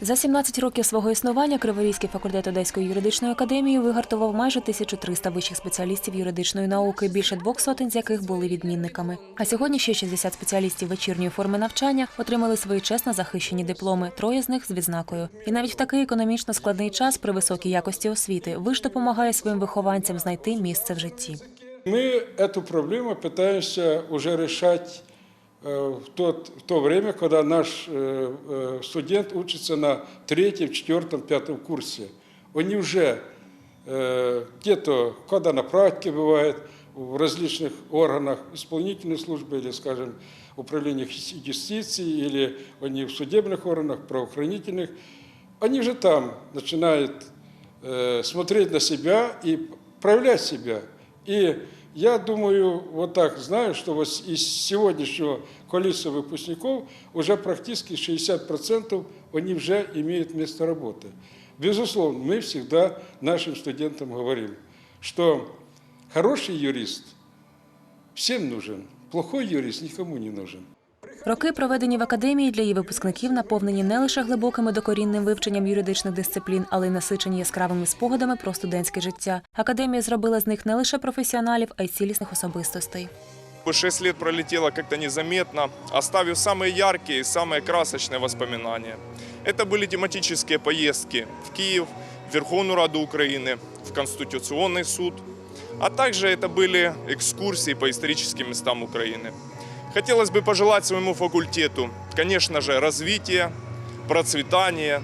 За 17 років свого існування Криворізький факультет Одеської юридичної академії вигартував майже 1300 вищих спеціалістів юридичної науки, більше двох сотень з яких були відмінниками. А сьогодні ще 60 спеціалістів вечірньої форми навчання отримали свої чесно захищені дипломи, троє з них з відзнакою. І навіть в такий економічно складний час при високій якості освіти виш допомагає своїм вихованцям знайти місце в житті. Мы эту проблему пытаемся уже решать э, в, тот, в то время, когда наш э, э, студент учится на третьем, четвертом, пятом курсе. Они уже э, где-то, когда на практике бывает, в различных органах исполнительной службы или, скажем, управлениях юстиции или они в судебных органах, правоохранительных, они же там начинают э, смотреть на себя и проявлять себя. И я думаю, вот так знаю, что вот из сегодняшнего коалиции выпускников уже практически 60% они уже имеют место работы. Безусловно, мы всегда нашим студентам говорим, что хороший юрист всем нужен, плохой юрист никому не нужен. Роки, проведені в академії для її випускників, наповнені не лише глибоким і докорінним вивченням юридичних дисциплін, але й насичені яскравими спогадами про студентське життя. Академія зробила з них не лише професіоналів, а й цілісних особистостей. Шесть лет пролетело как-то незаметно, оставив самые яркие и самые красочные воспоминания. Это были тематические поездки в Киев, в Верховную Раду Украины, в Конституционный суд, а также это были экскурсии по историческим местам Украины. Хотелось бы пожелать своему факультету, конечно же, развития, процветания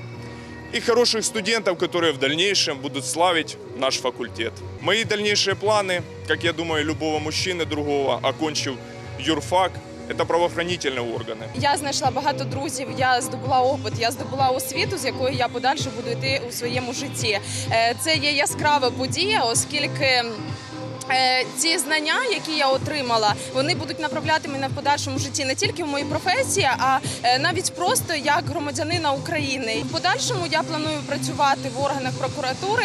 и хороших студентов, которые в дальнейшем будут славить наш факультет. Мои дальнейшие планы, как я думаю, любого мужчины другого, окончив юрфак, это правоохранительные органы. Я знайшла багато друзів, я здобула опит, я здобула освіту, з якою я подальше буду йти у своєму житті. Е, Це є яскрава подія, оскільки. е, Ці знання, які я отримала, вони будуть направляти мене в подальшому житті не тільки в моїй професії, а е, навіть просто як громадянина України. В подальшому я планую працювати в органах прокуратури.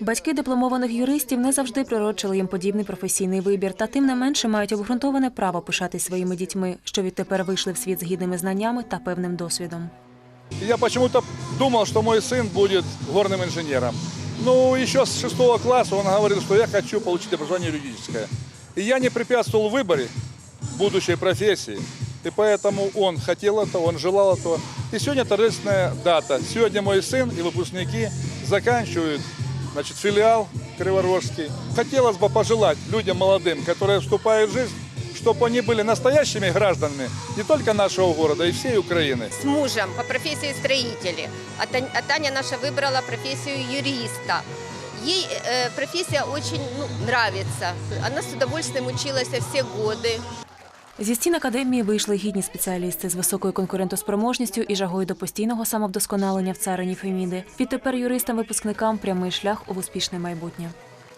Батьки дипломованих юристів не завжди прирочили їм подібний професійний вибір, та тим не менше мають обґрунтоване право пишатись своїми дітьми, що відтепер вийшли в світ з гідними знаннями та певним досвідом. Я почему-то думал, что мой сын будет горным инженером. Ну, еще с шестого класса он говорил, что я хочу получить образование юридическое. И я не препятствовал в выборе будущей профессии. И поэтому он хотел это, он желал этого. И сегодня торжественная дата. Сегодня мой сын и выпускники заканчивают значит, филиал Криворожский. Хотелось бы пожелать людям молодым, которые вступают в жизнь, чтобы они были настоящими гражданами не только нашего города, и всей Украины. с мужем по профессии строители. А Тань- а Таня наша выбрала профессию юриста. Ей э, профессия очень ну, нравится. Она с удовольствием училась все годы. Зі стін академії вийшли гідні спеціалісти з високою конкурентоспроможністю і жагою до постійного самовдосконалення в царині Феміди. Відтепер юристам-випускникам прямий шлях у успішне майбутнє.